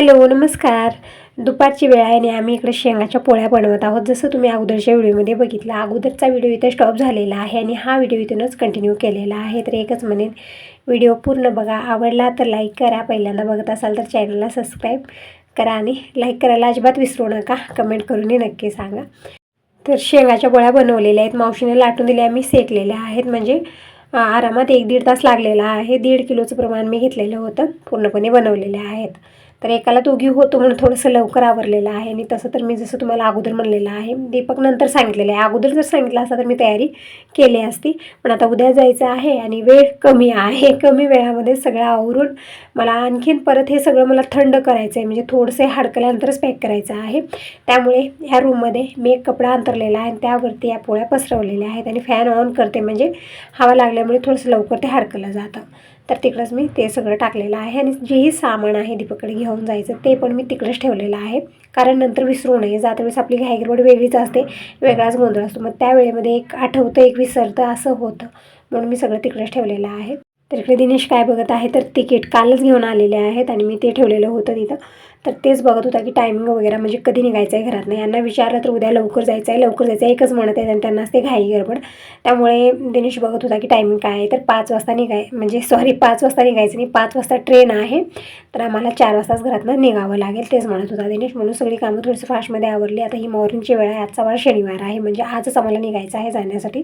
Hello नमस्कार. दुपारची वेळ आहे आणि आम्ही इकडे शेंगाच्या पोळ्या बनवत आहोत. जसं तुम्ही अगोदरच्या व्हिडिओमध्ये बघितलं अगोदरचा व्हिडिओ इथे स्टॉप झालेला आहे आणि हा व्हिडिओ इथूनच कंटिन्यू केलेला आहे. तर एकच म्हणेन व्हिडिओ पूर्ण बघा. आवडला तर लाईक करा. पहिल्यांदा बघत असाल तर चॅनलला सबस्क्राईब करा आणि लाईक करायला अजिबात विसरू नका. कमेंट करूनही नक्की सांगा. तर शेंगाच्या पोळ्या बनवलेल्या आहेत. मावशीने लाटून दिल्या आम्ही सेकलेल्या आहेत. म्हणजे आरामात एक दीड तास लागलेला आहे. दीड किलोचं प्रमाण मी घेतलेलं होतं. पूर्णपणे बनवलेले आहेत. तर एकाला दोघी होतो म्हणून थोडंसं लवकर आवरलेलं आहे. आणि तसं तर मी जसं तुम्हाला अगोदर म्हणलेलं आहे दीपक नंतर सांगितलेलं आहे. अगोदर जर सांगितलं असतं तर मी तयारी केली असती. पण आता उद्या जायचं आहे आणि वेळ कमी आहे. कमी वेळामध्ये सगळं आवरून मला आणखीन परत हे सगळं मला थंड करायचं आहे. म्हणजे थोडंसं हडकल्यानंतरच पॅक करायचं आहे. त्यामुळे ह्या रूममध्ये मी एक कपडा अंतरलेला आहे आणि त्यावरती या पोळ्या पसरवलेल्या आहेत. आणि फॅन ऑन करते. म्हणजे हवा लागल्यामुळे थोडंसं लवकर ते हडकलं जातं. तर तिकडंच मी ते सगळं टाकलेलं आहे आणि जेही सामान आहे दीपकडे घेऊन जायचं ते पण मी तिकडंच ठेवलेलं आहे. कारण नंतर विसरू नये. जातावेळेस आपली घाईगडबड वेगळीच असते वेगळाच गोंधळ असतो. मग त्यावेळेमध्ये एक आठवतं एक विसरतं असं होतं. म्हणून मी सगळं तिकडंच ठेवलेलं आहे. तर इकडे दिनेश काय बघत आहे तर तिकीट कालच घेऊन आलेले आहेत आणि मी ते ठेवलेलं होतं तिथं. तर तेच बघत होता की टायमिंग वगैरे म्हणजे कधी निघायचं आहे घरात नाही यांना विचारलं तर उद्या लवकर जायचं आहे लवकर जायचं आहे एकच म्हणत आहे आणि त्यांनाच ते घाई गडबड. त्यामुळे दिनेश बघत होता की टायमिंग काय आहे? तर पाच वाजता निघाय म्हणजे सॉरी पाच वाजता निघायचं नाही. पाच वाजता ट्रेन आहे. तर आम्हाला चार वाजताच घरातनं निघावं लागेल तेच म्हणत होता दिनेश. म्हणून सगळी कामं थोडीशी फास्टमध्ये आवरली. आता ही मॉर्निंगची वेळ आहे. आजचा वार शनिवार आहे. म्हणजे आजच आम्हाला निघायचं आहे जाण्यासाठी.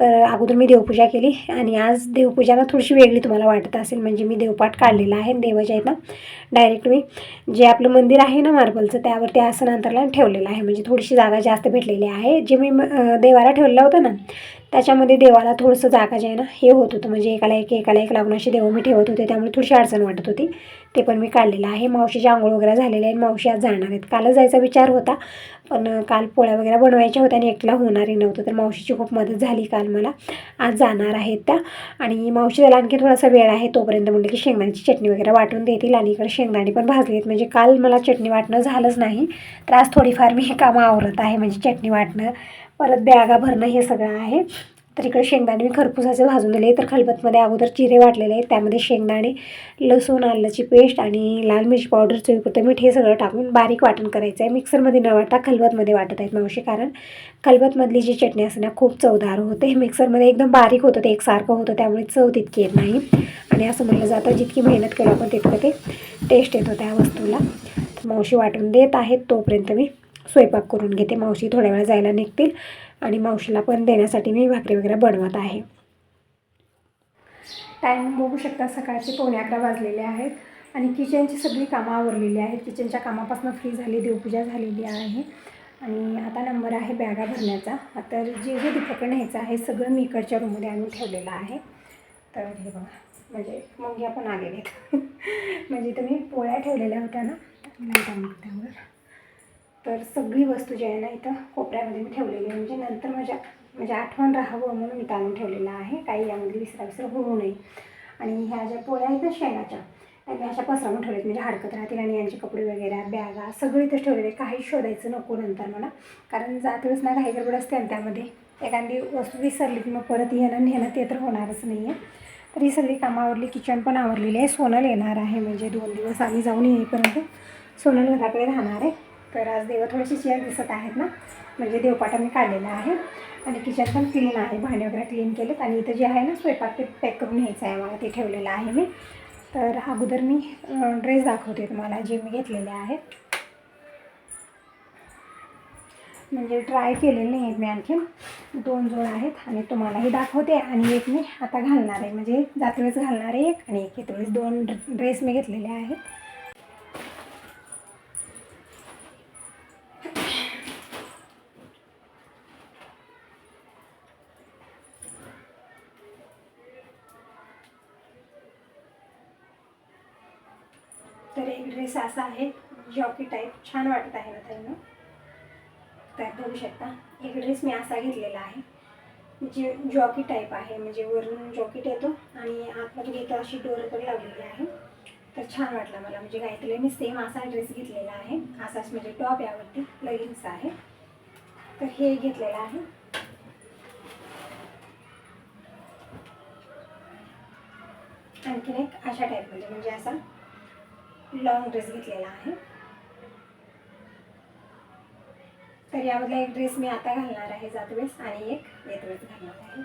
तर अगोदर मी देवपूजा केली आणि आज देवपूजाला थोडीशी वेगळी तुम्हाला वाटत असेल. म्हणजे मी देवपाठ काढलेला आहे देवाच्या इथं डायरेक्ट मी. जे आपलं मंदिर आहे ना मार्बलचं त्यावरती आसनांतरला ठेवलेलं आहे. म्हणजे थोडीशी जागा जास्त भेटलेली आहे. जे मी देवाला ठेवलं होतं ना त्याच्यामध्ये देवाला थोडंसं जागा जे आहे ना हे होत होतं. म्हणजे एकाला एक एकाला एक लागून अशी देव मी ठेवत होते त्यामुळे थोडीशी अडचण वाटत होती. ते पण मी काढलेलं आहे. मावशीची आंघोळ वगैरे झालेले आहे मावशी आज जाणार आहेत. कालच जायचा विचार होता पण काल पोळ्या वगैरे बनवायच्या होत्या आणि एकला होणारही नव्हतं. तर मावशीची खूप मदत झाली काल मला. आज जाणार आहेत त्या. आणि मावशी त्याला आणखी थोडासा वेळ आहे. तोपर्यंत म्हटलं की शेंगदाण्याची चटणी वगैरे वाटून देतील आणि इकडे शेंगदाणे पण भाजली आहेत. म्हणजे काल मला चटणी वाटणं झालंच नाही. तर आज थोडीफार मी कामं आवरत आहे. म्हणजे चटणी वाटणं परत बॅगा भरणं हे सगळं आहे. तर इकडे शेंगदाणे मी खरपुसाचे भाजून दिले. तर खलबतमध्ये अगोदर चिरे वाटलेले आहेत. त्यामध्ये शेंगदाणे लसूण आल्याची पेस्ट आणि लाल मिरची पावडर चवीपुरतं मीठ हे सगळं टाकून बारीक वाटण करायचं आहे. मिक्सरमध्ये न वाटता खलबतमध्ये वाटत आहेत मावशी. कारण खलबतमधली जी चटणी असते ना खूप चवदार होते. मिक्सरमध्ये एकदम बारीक होतं ते एकसारखं होतं त्यामुळे चव तितकी येत नाही. आणि असं म्हटलं जातं जितकी मेहनत केलं आपण तितकं ते टेस्ट येतो त्या वस्तूला. तर मावशी वाटून देत आहेत तोपर्यंत मी स्वयंपाक करून घेते. मावशी थोड्या वेळा जायला निघतील आणि मावशीला पण देण्यासाठी मी भाकरी वगैरे बनवत आहे. टाईम बघू शकता सकाळचे पावणे अकरा वाजलेले आहेत आणि किचनची सगळी कामं आवरलेली आहेत. किचनच्या कामापासून फ्री झाली देवपूजा झालेली आहे. आणि आता नंबर आहे बॅगा भरण्याचा. तर जे जे दीपक न्यायचं आहे सगळं मी इकडच्या रूममध्ये आणून ठेवलेलं आहे. तर हे बघा म्हणजे मुंग्या पण आलेल्या आहेत. म्हणजे तुम्ही पोळ्या ठेवलेल्या होत्या ना त्यावर तर सगळी वस्तू जी आहे ना इथं कोपऱ्यामध्ये मी ठेवलेली आहे. म्हणजे नंतर माझ्या म्हणजे आठवण राहावं म्हणून मी ताणून ठेवलेलं आहे. काही यामध्ये विसरा विसरा होऊ नये. आणि ह्या ज्या पोळ्या आहेत ना शेणाच्या त्या मी अशा पसरवून ठेवलेत म्हणजे हडकत राहतील आणि यांचे कपडे वगैरे बॅगा सगळे इथं ठेवलेले. काही शोधायचं नको नंतर मला. कारण जात वेळेस ना काही गडबड असते आणि त्यामध्ये एखादी वस्तू विसरली की मग परत येणं नेणं ते तर होणारच नाही आहे तर ही सगळी कामं आवरली. किचन पण आवरलेली आहे. सोनल येणार आहे. म्हणजे दोन दिवस आम्ही जाऊन येईपर्यंत सोनल घराकडे राहणार आहे. तर आज देव थोडीशी चेअर दिसत आहेत ना? म्हणजे देवपाटा मी काढलेला आहे. आणि किचन पण क्लीन आहे. भांडे वगैरे क्लीन केलेत. आणि इथं जे आहे ना स्वयंपाक ते पॅक करून घ्यायचं आहे मला ते ठेवलेलं आहे मी. तर अगोदर मी ड्रेस दाखवते तुम्हाला जे मी घेतलेले आहेत. म्हणजे ट्राय केलेले नाही आहेत मी आणखीन. दोन जोड आहेत आणि तुम्हालाही दाखवते. आणि एक मी आता घालणार आहे. म्हणजे जातवेळेस घालणार आहे एक आणि एक. येतेवेळेस म्हणजे दोन ड्रेस मी घेतलेले आहेत. तर ड्रेस असा आहे जॉकी टाईप छान वाटत आहे ना त्यांना तर बघू शकता एक ड्रेस मी असा घेतलेला आहे जे जॉकी टाईप आहे म्हणजे वरून जॉकेट येतो आणि आतमध्ये घेतो अशी डोर पण लावलेली आहे. तर छान वाटला मला म्हणजे काहीतरी मी सेम असा ड्रेस घेतलेला आहे. असाच म्हणजे टॉप यावरती लेगिन्स आहे. तर हे घेतलेलं आहे. आणखीन एक अशा टाईपमध्ये म्हणजे असा लॉंग ड्रेस घेतलेला आहे. तर यामधला एक ड्रेस मी आता घालणार आहे जात वेळेस आणि एक येत वेळेस घालणार आहे.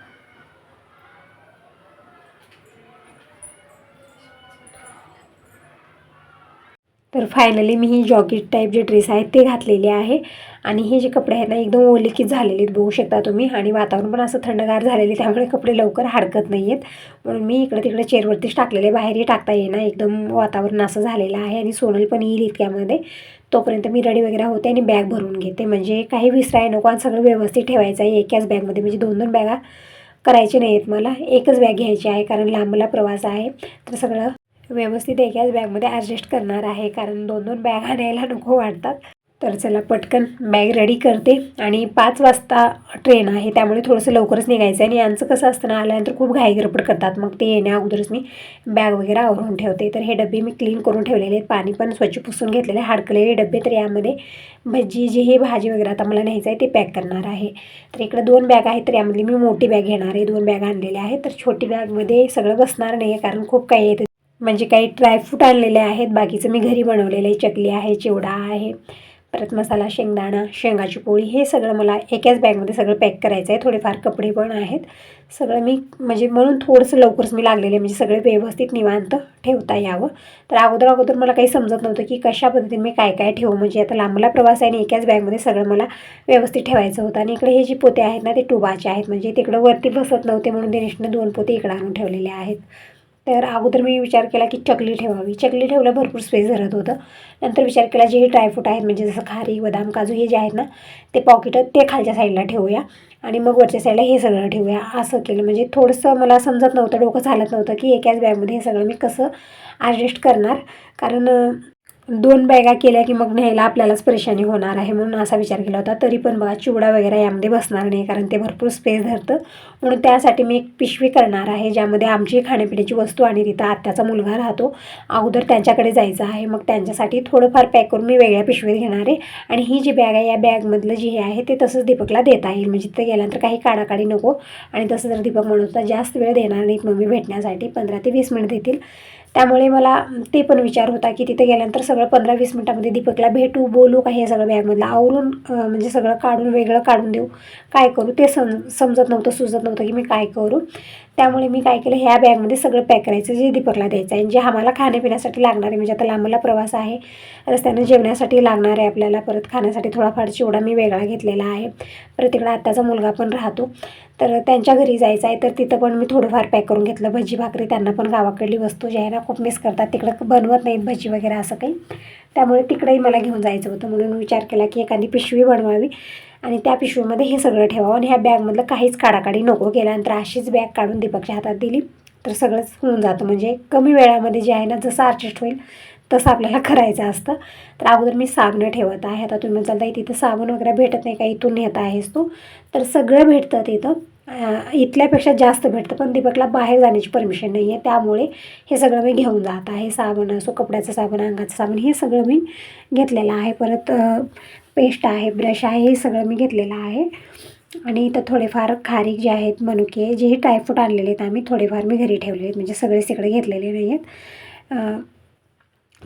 तर फायनली मी ही जॉकेट टाईप जे ड्रेस आहेत ते घातलेले आहे. आणि हे जे कपडे आहेत ना एकदम ओलिकीच झालेले आहेत बघू शकता तुम्ही. आणि वातावरण पण असं थंडगार झालेले त्यामुळे कपडे लवकर हडकत नाही आहेत. म्हणून मी इकडे तिकडे चेअरवरतीच टाकलेले बाहेरही टाकता येईना. एकदम वातावरण असं झालेलं आहे आणि सोनल पण येईल इतक्यामध्ये. तोपर्यंत मी रेडी वगैरे होते आणि बॅग भरून घेते. म्हणजे काही विसराय नको आणि सगळं व्यवस्थित ठेवायचं आहे. एकाच बॅगमध्ये म्हणजे दोन दोन बॅगा करायचे नाही आहेत मला. एकच बॅग घ्यायची आहे कारण लांबला प्रवास आहे. तर सगळं व्यवस्थित एकाच बॅगमध्ये ॲडजस्ट करणार आहे. कारण दोन दोन बॅग आणायला नको वाटतात. तर चला पटकन बॅग रेडी करते. आणि पाच वाजता ट्रेन आहे. त्यामुळे थोडंसं लवकरच निघायचं आहे. आणि यांचं कसं असतं ना आल्यानंतर खूप घाई गडबड करतात. मग ते येण्या अगोदरच मी बॅग वगैरे आवरून ठेवते. तर हे डबे मी क्लीन करून ठेवलेले आहेत. पाणी पण स्वच्छ पुसून घेतलेले आहे. हाडकलेले डबे तर यामध्ये भजी जी हे भाजी वगैरे आता मला न्यायचं आहे ते पॅक करणार आहे. तर इकडे दोन बॅग आहेत. तर यामध्ये मी मोठी बॅग घेणार आहे. दोन बॅग आणलेल्या आहेत. तर छोटी बॅगमध्ये सगळं बसणार नाही आहे कारण खूप काही येतं म्हणजे काही ड्रायफ्रूट आणलेले आहेत. बाकीचं मी घरी बनवलेलं आहे. चकली आहे चिवडा आहे परत मसाला शेंगदाणा शेंगाची पोळी हे सगळं मला एकाच बॅगमध्ये सगळं पॅक करायचं आहे. थोडेफार कपडे पण आहेत. सगळं मी म्हणजे म्हणून थोडंसं लवकरच मी लागलेले म्हणजे सगळे व्यवस्थित निवांत ठेवता यावं. तर अगोदर अगोदर मला काही समजत नव्हतं की कशा पद्धतीने मी काय काय ठेवू. म्हणजे आता लांबला प्रवास आहे आणि एकाच बॅगमध्ये सगळं मला व्यवस्थित ठेवायचं होतं. आणि इकडे हे जे पोते आहेत ना ते टुबाचे आहेत. म्हणजे तिकडं वरती बसत नव्हते म्हणून दिनेशनं दोन पोते इकडं आणून ठेवलेले आहेत. तर अगोदर मी विचार केला की चकली ठेवावी. चकली ठेवलं भरपूर स्पेस धरत होतं. नंतर विचार केला जे हे ड्रायफ्रूट आहेत म्हणजे जसं खारी बदाम काजू हे जे आहेत ना ते पॉकेट ते खालच्या साईडला ठेवूया आणि मग वरच्या साईडला हे सगळं ठेवूया. असं केलं. म्हणजे थोडंसं मला समजत नव्हतं डोकं चालत नव्हतं की एकाच बॅगमध्ये हे सगळं मी कसं ॲडजस्ट करणार. कारण दोन बॅगा केल्या की मग न्यायला आपल्यालाच परेशानी होणार आहे म्हणून असा विचार केला होता. तरी पण बघा चिवडा वगैरे यामध्ये बसणार नाही कारण ते भरपूर स्पेस धरतं. म्हणून त्यासाठी मी एक पिशवी करणार आहे ज्यामध्ये आमची खाण्यापिण्याची वस्तू आणि तिथं आत्याचा मुलगा राहतो. अगोदर त्यांच्याकडे जायचं आहे. मग त्यांच्यासाठी थोडंफार पॅक करून मी वेगळ्या पिशवीत घेणार आहे. आणि ही जी बॅग आहे या बॅगमधलं जे हे आहे ते तसंच दीपकला देता येईल. म्हणजे तिथं गेल्यानंतर काही काढाकाडी नको. आणि तसं जर दीपक म्हणत होता जास्त वेळ देणार नाहीत मम्मी भेटण्यासाठी. पंधरा ते वीस मिनिट देतील. त्यामुळे मला ते पण विचार होता की तिथे गेल्यानंतर सगळं पंधरा वीस मिनटामध्ये दीपकला भेटू बोलू का हे सगळं बॅगमधलं. आवरून म्हणजे सगळं काढून वेगळं काढून देऊ. काय करू? ते सम समजत नव्हतं सुचत नव्हतं की मी काय करू. त्यामुळे मी काय केलं? ह्या बॅगमध्ये सगळं पॅक करायचं जे दीपकला द्यायचं आहे. जे आम्हाला खाण्यापिण्यासाठी लागणार आहे म्हणजे आता लांबला प्रवास आहे रस्त्यानं जेवण्यासाठी लागणार आहे आपल्याला परत खाण्यासाठी थोडाफार चिवडा मी वेगळा घेतलेला आहे. परत इकडं आत्ताचा मुलगा पण राहतो. तर त्यांच्या घरी जायचं आहे तर तिथं पण मी थोडंफार पॅक करून घेतलं. भजी भाकरी त्यांना पण गावाकडली वस्तू जी आहे ना खूप मिस करतात. तिकडं बनवत नाहीत भजी वगैरे असं काही. त्यामुळे तिकडेही मला घेऊन जायचं होतं. म्हणून विचार केला की एखादी पिशवी बनवावी. आणि त्या पिशवीमध्ये हे सगळं ठेवावं. आणि ह्या बॅगमधलं काहीच काढाकाडी नको केल्यानंतर अशीच बॅग काढून दीपकच्या हातात दिली. तर सगळंच होऊन जातं. म्हणजे कमी वेळामध्ये जे आहे ना जसं अर्जस्ट होईल तसं आपल्याला करायचं असतं. तर अगोदर मी साबणं ठेवत आहे. आता तुम्ही चालता तिथं साबण वगैरे भेटत नाही का? इथून नेत आहेस तू? तर सगळं भेटतं तिथं. इथल्यापेक्षा जास्त भेटतं पण दीपकला बाहेर जाण्याची परमिशन नाही आहे. त्यामुळे हे सगळं मी घेऊन जात आहे. साबण असो कपड्याचं साबण अंगाचं साबण हे सगळं मी घेतलेलं आहे. परत पेस्ट आहे ब्रश आहे हे सगळं मी घेतलेलं आहे. आणि इथं थोडेफार खारीक जे आहेत मनुके हे ड्रायफ्रूट आणलेले आहेत आम्ही थोडेफार मी घरी ठेवले आहेत. म्हणजे सगळे तिकडे घेतलेले नाही आहेत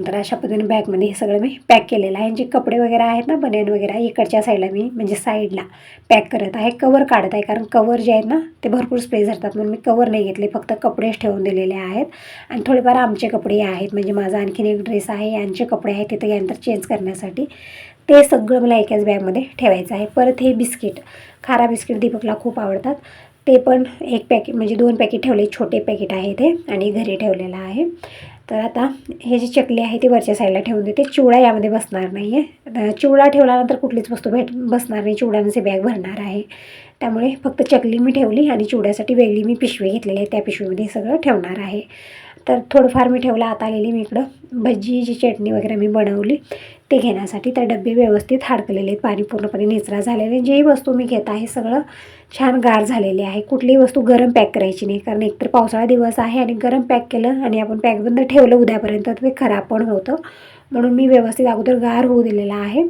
तर अशा पद्धतीने बॅगमध्ये हे सगळं मी पॅक केलेलं आहे. जे कपडे वगैरे आहेत ना बनियन वगैरे इकडच्या साईडला मी म्हणजे साईडला पॅक करत आहे. कवर काढत आहे कारण कवर जे आहेत ना ते भरपूर स्पेस धरतात. म्हणून मी कवर नाही घेतले फक्त कपडेच ठेवून दिलेले आहेत. आणि थोडेफार आमचे कपडे आहेत म्हणजे माझा आणखीन एक ड्रेस आहे यांचे कपडे आहेत तिथं यानंतर चेंज करण्यासाठी. ते सगळं मला एकाच बॅगमध्ये ठेवायचं आहे. परत हे बिस्किट खारा बिस्किट दीपकला खूप आवडतात. ते पण एक पॅकेट म्हणजे दोन पॅकेट ठेवले छोटे पॅकेट आहे ते आणि घरी ठेवलेलं आहे. तर आता हे जी चकली आहे ती वरच्या साईडला ठेवून देते. चिवडा यामध्ये बसणार नाही आहे चिवडा ठेवल्यानंतर कुठलीच वस्तू भेट बसणार नाही. चिवड्यांचे बॅग भरणार आहे. त्यामुळे फक्त चकली मी ठेवली आणि चिवड्यासाठी वेगळी मी पिशवी घेतलेली आहे. त्या पिशवीमध्ये सगळं ठेवणार आहे. तर थोडंफार मी ठेवलं. आता आलेली मी इकडं. भजी जी चटणी वगैरे मी बनवली. ते घेण्यासाठी त्या डबे व्यवस्थित हाडकलेले आहेत. पाणी पूर्णपणे निचरा झालेले जेही वस्तू मी घेत आहे सगळं छान गार झालेले आहे. कुठलीही वस्तू गरम पॅक करायची नाही कारण एकतर पावसाळा दिवस आहे आणि गरम पॅक केलं आणि आपण पॅकबंद ठेवलं उद्यापर्यंत तर ते खराब पण होतं. म्हणून मी व्यवस्थित अगोदर गार होऊ दिलेला आहे.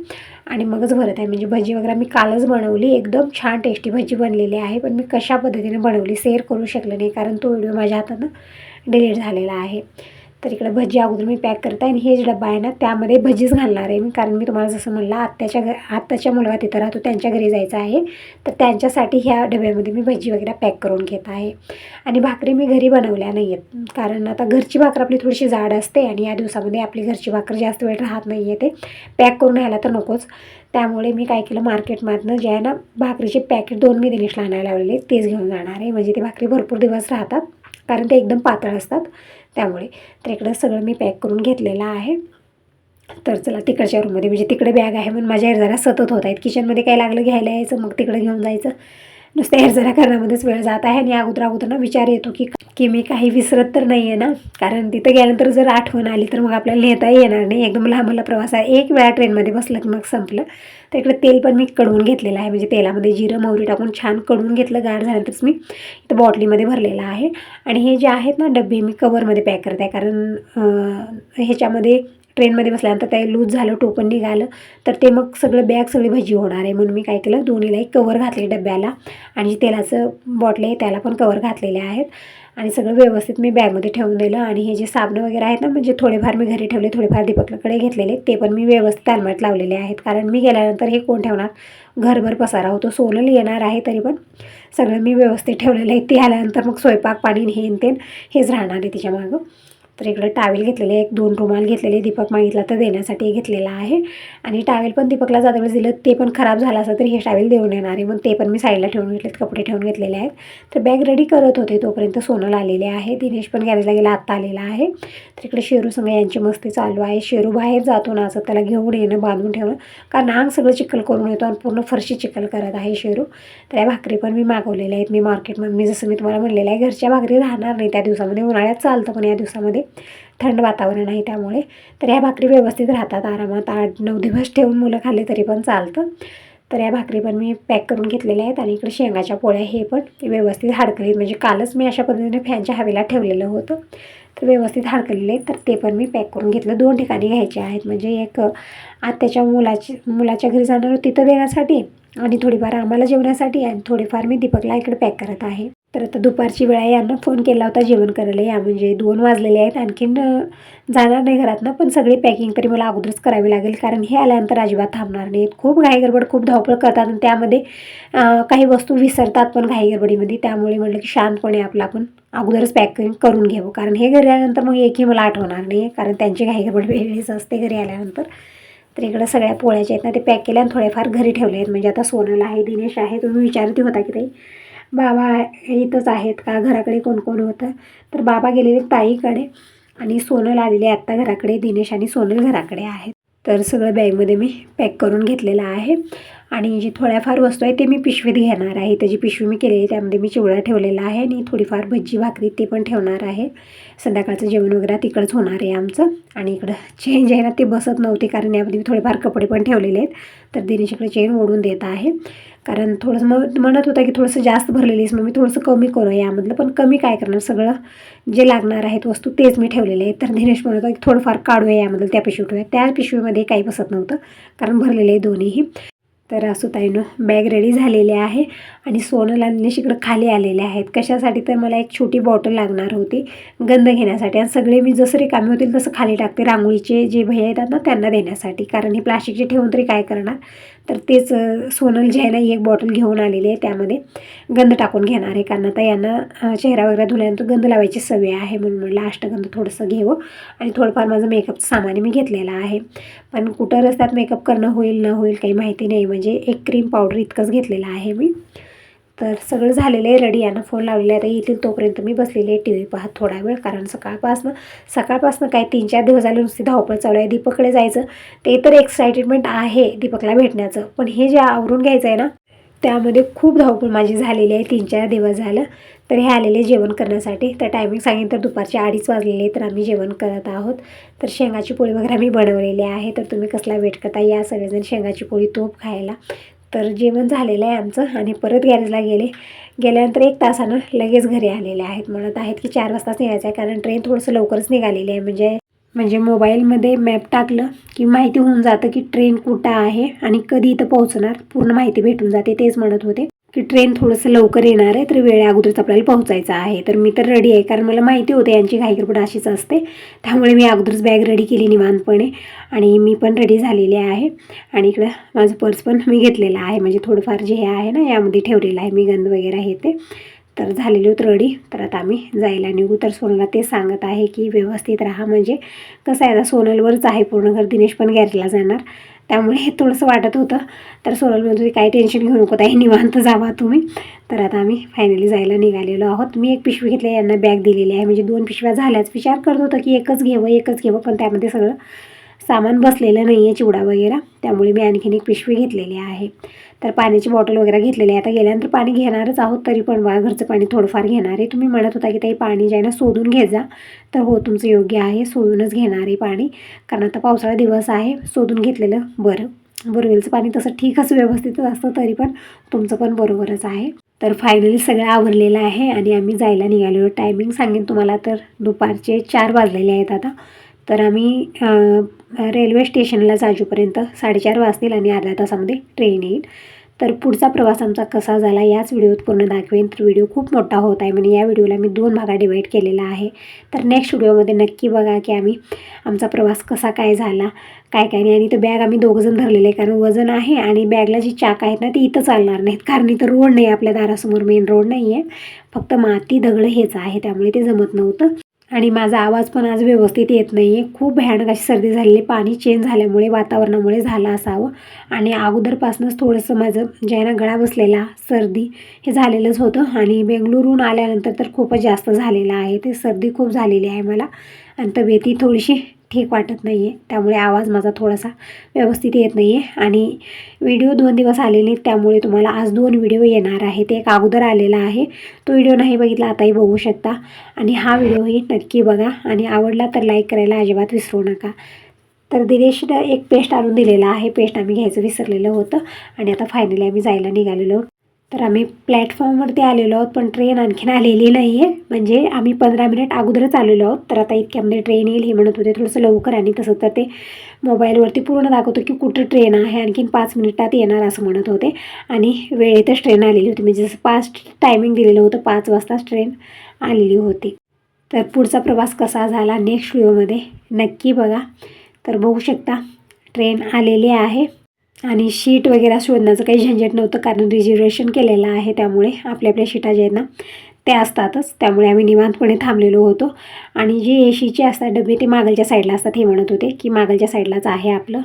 आणि मगच भरत आहे. म्हणजे भजी वगैरे मी कालच बनवली. एकदम छान टेस्टी भजी बनलेली आहे. पण मी कशा पद्धतीने बनवली शेअर करू शकले नाही कारण तो व्हिडिओ माझ्या हातानं डिलीट झालेला आहे. तर इकडे भजी अगोदर मी पॅक करते आणि हे जे डब्बा आहे ना त्यामध्ये भजीच घालणार आहे मी. कारण मी तुम्हाला जसं म्हणलं आत्याच्या घ आत्याच्या मुलगा तिथं राहतो त्यांच्या घरी जायचं आहे. तर त्यांच्यासाठी ह्या डब्यामध्ये मी भजी वगैरे पॅक करून घेत आहे. आणि भाकरी मी घरी बनवल्या नाही आहेत कारण आता घरची भाकर आपली थोडीशी जाड असते आणि या दिवसामध्ये आपली घरची भाकर जास्त वेळ राहत नाही आहे ते. पॅक करून राहायला तर नकोच. त्यामुळे मी काय केलं मार्केटमधनं जे आहे ना भाकरीचे पॅकेट दोन मी दिनेशला आणायला लावलेले तेच घेऊन जाणार आहे. म्हणजे ते भाकरी भरपूर दिवस राहतात. कारण ते एकदम पातळ असतात. त्यामुळे तर इकडं सगळं मी पॅक करून घेतलेलं आहे. तर चला तिकडच्या रूममध्ये म्हणजे तिकडे बॅग आहे म्हणून माझ्या जरा सतत होत आहेत. किचनमध्ये काय लागलं घ्यायला यायचं मग तिकडे घेऊन जायचं. नुसते जरा करण्यामध्येच वेळ जात आहे आणि अगोदर अगोदर ना विचार येतो की की मी काही विसरत तर नाही आहे ना? कारण तिथं गेल्यानंतर जर आठवण आली तर मग आपल्याला नेताही येणार नाही. एकदम लांबला प्रवास आहे. एक वेळा ट्रेनमध्ये बसलं की मग संपलं. तर इकडे तेल पण मी कडवून घेतलेलं आहे. म्हणजे तेलामध्ये जिरं मोहरी टाकून छान कडवून घेतलं. गार झाल्यानंतरच मी इथं बॉटलीमध्ये भरलेलं आहे. आणि हे जे आहेत ना डबे मी कवरमध्ये पॅक करत आहे. कारण ह्याच्यामध्ये ट्रेनमध्ये बसल्यानंतर ते लूज झालं टोपण निघालं. तर ते मग सगळं बॅग सगळी भजी होणार आहे म्हणून मी काय केलं दोन्हीला एक कवर घातले डब्याला आणि जे तेलाचं बॉटल आहे त्याला पण कवर घातलेले आहेत. आणि सगळं व्यवस्थित मी बॅगमध्ये ठेवून दिलं आणि हे जे साबणं वगैरे आहेत ना म्हणजे थोडेफार मी घरी ठेवले थोडेफार दीपककडे घेतलेले ते पण मी व्यवस्थित अलमारीत लावलेले आहेत. कारण मी गेल्यानंतर हे कोण ठेवणार? घरभर पसारा होतो सोनल येणार आहे तरी पण. सगळं मी व्यवस्थित ठेवलेलं आहे. ते आल्यानंतर मग स्वयंपाक पाणी हे तेन हेच राहणार आहे तिच्या मागं. तर इकडं टावेल घेतलेले एक दोन रुमाल घेतलेले दीपक मागितला तर देण्यासाठी घेतलेला आहे. आणि टावेल पण दीपकला जाता वेळेस दिलं. ते पण खराब झालं असं तर हे टावेल देऊन येणार आहे. मग ते पण मी साईडला ठेवून घेतलेत. कपडे ठेवून घेतलेले आहेत. तर बॅग रेडी करत होते तोपर्यंत सोनल आलेले आहे. दिनेश पण गॅरेजला गेला. आत्ता आलेला आहे. तर इकडे शेरू संग यांची मस्ती चालू आहे. शेरू बाहेर जातो ना असं त्याला घेऊन येणं बांधून ठेवणं. कारण अंग सगळं चिखल करून येतो आणि पूर्ण फरशी चिखल करत आहे शेरू. तर या भाकरी पण मी मागवलेल्या आहेत. मी मार्केटमध्ये मी जसं मी तुम्हाला म्हणलेलं आहे घरच्या भाकरी राहणार नाही त्या दिवसामध्ये. उन्हाळ्यात चालतं पण या दिवसामध्ये. थंड वातावरण आहे त्यामुळे. तर ह्या भाकरी व्यवस्थित राहतात आरामात. आठ नऊ दिवस ठेवून मुलं खाल्ले तरी पण चालतं. तर या भाकरी पण मी पॅक करून घेतलेल्या आहेत आणि इकडे शेंगाच्या पोळ्या हे पण व्यवस्थित हाडकलीत. म्हणजे कालच मी अशा पद्धतीने फॅनच्या हवेला ठेवलेलं होतं. तर व्यवस्थित हाडकलेले आहेत. तर ते पण मी पॅक करून घेतलं. दोन ठिकाणी घ्यायचे आहेत. म्हणजे एक आत्याच्या मुलाची मुलाच्या घरी जाणार तिथं देण्यासाठी आणि थोडीफार आम्हाला जेवण्यासाठी आणि थोडीफार मी दीपकला इकडे पॅक करत आहे. तर आता दुपारची वेळ आहे. यांना फोन केला होता जेवण करायला. या म्हणजे दोन वाजलेले आहेत. आणखीन जाणार नाही घरातनं पण सगळी पॅकिंग तरी मला अगोदरच करावी लागेल. कारण हे आल्यानंतर अजिबात थांबणार नाहीत खूप घाईगडबड खूप धावपळ करतात आणि त्यामध्ये काही वस्तू विसरतात पण घाईगडबडीमध्ये त्यामुळे म्हटलं की शांतपणे आपलं आपण अगोदरच पॅकिंग करून घेऊ कारण हे घरी आल्यानंतर मग एकही मला आठवणार नाही. कारण त्यांची घाईगडबड वेगळीच असते घरी आल्यानंतर. तर इकडं सगळ्या पोळ्याच्या आहेत ना ते पॅक केल्या आणि थोडेफार घरी ठेवले आहेत. म्हणजे आता सोनल आहे दिनेश आहे. तुम्ही विचारती होता की ताई. बाबा इथंच आहेत का? घराकडे कोण कोण होतं? तर बाबा गेलेले ताईकडे आणि सोनल आलेले आत्ता घराकडे दिनेश आणि सोनल घराकडे आहेत. तर सगळं बॅगमध्ये मी पॅक करून घेतलेलं आहे. आणि जी थोड्याफार वस्तू आहे ते मी पिशवीत घेणार आहे. त्याची पिशवी मी केलेली आहे त्यामध्ये मी चिवडा ठेवलेला आहे आणि थोडीफार भजी भाकरी ते पण ठेवणार आहे. संध्याकाळचं जेवण वगैरे तिकडंच होणार आहे आमचं. आणि इकडं चेंज आहे ना ते बसत नव्हते कारण यामध्ये मी थोडेफार कपडे पण ठेवलेले आहेत. तर दिनेश इकडे चेन ओढून देत आहे. कारण थोडंसं मग म्हणत होता की थोडंसं जास्त भरलेली आहेस मग मी थोडंसं कमी करू यामधलं. पण कमी काय करणार? सगळं जे लागणार आहेत वस्तू तेच मी ठेवलेले आहेत. तर दिनेश म्हणत होता की थोडंफार काढूया यामधलं त्या पिशवी ठेवूया त्या पिशवीमध्ये काही बसत नव्हतं कारण भरलेले आहे दोन्हीही. तर असुताईनं बॅग रेडी झालेली आहे आणि सोनल आणि इकडं खाली आलेले आहेत. कशासाठी तर मला एक छोटी बॉटल लागणार होती गंध घेण्यासाठी. आणि सगळे मी जसं रिकामी होतील तसं खाली टाकते. रांगोळीचे जे भैया येतात ना त्यांना देण्यासाठी. कारण हे प्लास्टिकचे ठेवून तरी काय करणार? तर तेच सोनल जे आहे ना एक बॉटल घेऊन आलेली आहे. त्यामध्ये गंध टाकून घेणार आहे. कारण आता यांना चेहरा वगैरे धुल्यानंतर गंध लावायची सवय आहे म्हणून म्हटलं अष्टगंध थोडंसं घेऊ. आणि थोडंफार माझं मेकअपचं सामान मी घेतलेलं आहे. पण कुठं रस्त्यात मेकअप करणं होईल न होईल काही माहिती नाही. म्हणजे एक क्रीम पावडर इतकंच घेतलेलं आहे मी. तर सगळं झालेलं आहे रेडी यांना फोन लावलेला आहे. आता येतील तोपर्यंत मी बसलेली आहे टी व्ही पाहत थोडा वेळ कारण सकाळपासनं सकाळपासनं काय तीन चार दिवस झाले नुसती धावपळ चालू आहे. दीपककडे जायचं ते तर एक्साइटमेंट आहे दीपकला भेटण्याचं. पण हे जे आवरून घ्यायचं आहे ना त्यामध्ये खूप धावपळ माझी झालेली आहे. तीन चार दिवस झालं तर हे आलेले जेवण करण्यासाठी. तर टायमिंग सांगितलं तर दुपारचे अडीच वाजलेले तर आम्ही जेवण करत आहोत. तर शेंगाची पोळी वगैरे आम्ही बनवलेली आहे. तर तुम्ही कसला वेट करता? या सगळेजण शेंगाची पोळी तोप खायला. तर जेवण झालेलं आहे आमचं आणि परत गॅरेजला गेले. गेल्यानंतर एक तासानं लगेच घरी आलेले आहेत. म्हणत आहेत की चार वाजताच निघायचं आहे कारण ट्रेन थोडंसं लवकरच निघालेली आहे. म्हणजे म्हणजे मोबाईलमध्ये मॅप टाकलं की माहिती होऊन जातं की ट्रेन कुठं आहे आणि कधी इथं पोहोचणार. पूर्ण माहिती भेटून जाते तेच म्हणत होते. की ट्रेन थोडंसं लवकर येणार आहे तर वेळे अगोदरच आपल्याला पोहोचायचं आहे. तर मी तर रेडी आहे कारण मला माहिती होतं यांची घाईगडबड अशीच असते. त्यामुळे मी अगोदरच बॅग रेडी केली निवांतपणे. आणि मी पण रेडी झालेली आहे. आणि इकडं माझं पर्स पण मी घेतलेलं आहे. म्हणजे थोडंफार जे हे आहे ना यामध्ये ठेवलेलं आहे. मी गंध वगैरे हे ते. तर झालेली होत रेडी तर आता आम्ही जायला निघू. तर सोनलला ते सांगत आहे की व्यवस्थित राहा. म्हणजे कसं आहे आता सोनलवरच आहे पूर्ण घर. दिनेश पण गॅरेजला जाणार. त्यामुळे हे थोडंसं वाटत होतं. तर सोनल म्हणतो काही टेन्शन घेऊ नको ताई निवांत जावा तुम्ही. तर आता आम्ही फायनली जायला निघालेलो आहोत. मी एक पिशवी घेतली यांना बॅग दिलेली आहे. म्हणजे दोन पिशव्या झाल्याच विचार करत होतं की एकच घेवं एकच घेवं पण त्यामध्ये सगळं सामान बसलेलं नाही आहे चिवडा वगैरे. त्यामुळे मी आणखीन एक पिशवी घेतलेली आहे. तर पाण्याची बॉटल वगैरे घेतलेली आहे. आता गेल्यानंतर पाणी घेणारच आहोत तरी पण वा घरचं पाणी थोडंफार घेणार आहे. तुम्ही म्हणत होता की ताई पाणी जे आहे ना शोधून घे जा. तर हो तुमचं योग्य आहे. शोधूनच घेणार आहे पाणी. कारण आता पावसाळा दिवस आहे. शोधून घेतलेलं बरं. बोरवेलचं पाणी तसं ठीकच व्यवस्थितच असतं तरी पण तुमचं पण बरोबरच आहे. तर फायनली सगळं आवरलेलं आहे आणि आम्ही जायला निघालेलो टायमिंग सांगेन तुम्हाला तर. दुपारचे चार वाजलेले आहेत आता. तर आम्ही रेल्वे स्टेशनला जाजूपर्यंत साडेचार वाजतील आणि अर्ध्या तासामध्ये ट्रेन येईल. तर पुढचा प्रवास आमचा कसा झाला याच व्हिडिओत पूर्ण दाखवेन. तर व्हिडिओ खूप मोठा होत आहे म्हणजे या व्हिडिओला मी दोन भागात डिवाईड केलेला आहे. तर नेक्स्ट व्हिडिओमध्ये नक्की बघा की आम्ही आमचा प्रवास कसा काय झाला काय काय नाही. आणि तो बॅग आम्ही दोघंजण धरलेले आहे कारण वजन आहे आणि बॅगला जी चाक आहेत ना ती इथं चालणार नाहीत. कारण इथं रोड नाही आपल्या दारासमोर मेन रोड नाही आहे फक्त माती दगडं हेच आहे. त्यामुळे ते जमत नव्हतं. आणि माझा आवाज पण आज व्यवस्थित येत नाही आहे खूप भयानक अशी सर्दी झालेली पाणी चेंज झाल्यामुळे वातावरणामुळे झालं असावं. आणि अगोदरपासूनच थोडंसं माझं जे आहे ना गळा बसलेला सर्दी हे झालेलंच होतं. आणि बेंगलुरून आल्यानंतर तर खूपच जास्त झालेलं आहे. ते सर्दी खूप झालेली आहे मला. आणि तब्येती थोडीशी ठीक वाटत नाही आहे त्यामुळे आवाज माझा थोडासा व्यवस्थित येत नाही आहे आणि व्हिडिओ दोन दिवस आलेले त्यामुळे तुम्हाला आज दोन व्हिडिओ येणार आहे ते एक अगोदर आलेला आहे. तो व्हिडिओ नाही बघितला आताही बघू शकता. आणि हा व्हिडिओही नक्की बघा. आणि आवडला तर लाईक करायला अजिबात विसरू नका. तर दिनेशनं एक पेस्ट आणून दिलेला आहे. पेस्ट आम्ही घ्यायचं विसरलेलं होतं. आणि आता फायनली आम्ही जायला निघालेलो. तर आम्ही प्लॅटफॉर्मवरती आलेलो आहोत पण ट्रेन आणखीन आलेली नाही आहे म्हणजे आम्ही पंधरा मिनिट अगोदरच आलेलो आहोत. तर आता इतक्यामध्ये म्हणजे ट्रेन येईल हे म्हणत होते थोडंसं लवकर आणि तसं तर ते मोबाईलवरती पूर्ण दाखवतो की कुठं ट्रेन आहे आणखीन पाच मिनिटात येणार असं म्हणत होते. आणि वेळेतच ट्रेन आलेली होती. म्हणजे जसं पाच टायमिंग दिलेलं होतं पाच वाजताच ट्रेन आलेली होती. तर पुढचा प्रवास कसा झाला? नेक्स्ट व्हिडिओमध्ये नक्की बघा. तर बघू शकता ट्रेन आलेली आहे. आणि शीट वगैरे शोधण्याचं काही झंझट नव्हतं कारण रिझर्वेशन केलेलं आहे त्यामुळे आपल्या आपल्या शीटा ज्या आहेत ना ते असतातच. त्यामुळे आम्ही निवांतपणे थांबलेलो होतो. आणि जे एशीचे असतात डबे ते मागलच्या साईडला असतात हे म्हणत होते की मागलच्या साईडलाच आहे आपलं.